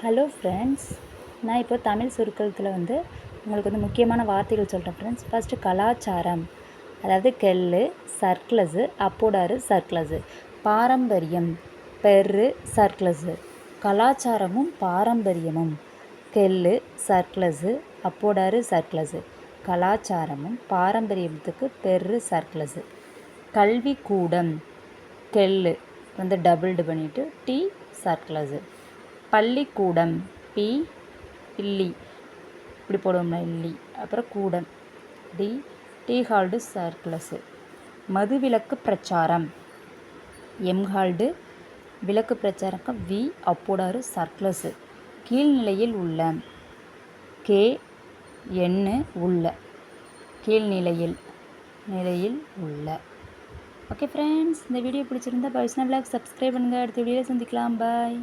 Hello friends நான் இப்போ தமிழ் சுருக்கத்தில் வந்து உங்களுக்கு வந்து முக்கியமான வார்த்தைகள் சொல்கிறேன் ஃப்ரெண்ட்ஸ் ஃபஸ்ட்டு கலாச்சாரம். அதாவது கெல்லு சர்க்ளஸு அப்போடாரு சர்க்ளஸு பாரம்பரியம் பெர்ரு சர்க்ளஸு கலாச்சாரமும் பாரம்பரியமும். கெல்லு சர்க்ளஸு அப்போடாரு சர்க்ளஸு கலாச்சாரமும் பாரம்பரியத்துக்கு பெர்ரு கல்வி கல்விக்கூடம். கெல்லு வந்து டபுள்டு பண்ணிவிட்டு டி சர்க்ளஸு பள்ளிக்கூடம். பி இல்லி. இப்படி போடுவோம்னா இல்லி. அப்புறம் கூடம். டி டி ஹால்டு சர்க்ளஸு மதுவிலக்கு பிரச்சாரம். எம் ஹால்டு விளக்கு பிரச்சாரக்கம் வி அப்போடாரு சர்க்ளஸு கீழ்நிலையில் உள்ள. கே எண்ணு உள்ள. கீழ்நிலையில் நிலையில் உள்ள. ஓகே ஃப்ரெண்ட்ஸ் இந்த வீடியோ பிடிச்சிருந்தா பர்சனல் பிளாக் சப்ஸ்கிரைப் பண்ணுங்கள் அடுத்த வீடியோவில் சந்திக்கலாம். பாய்.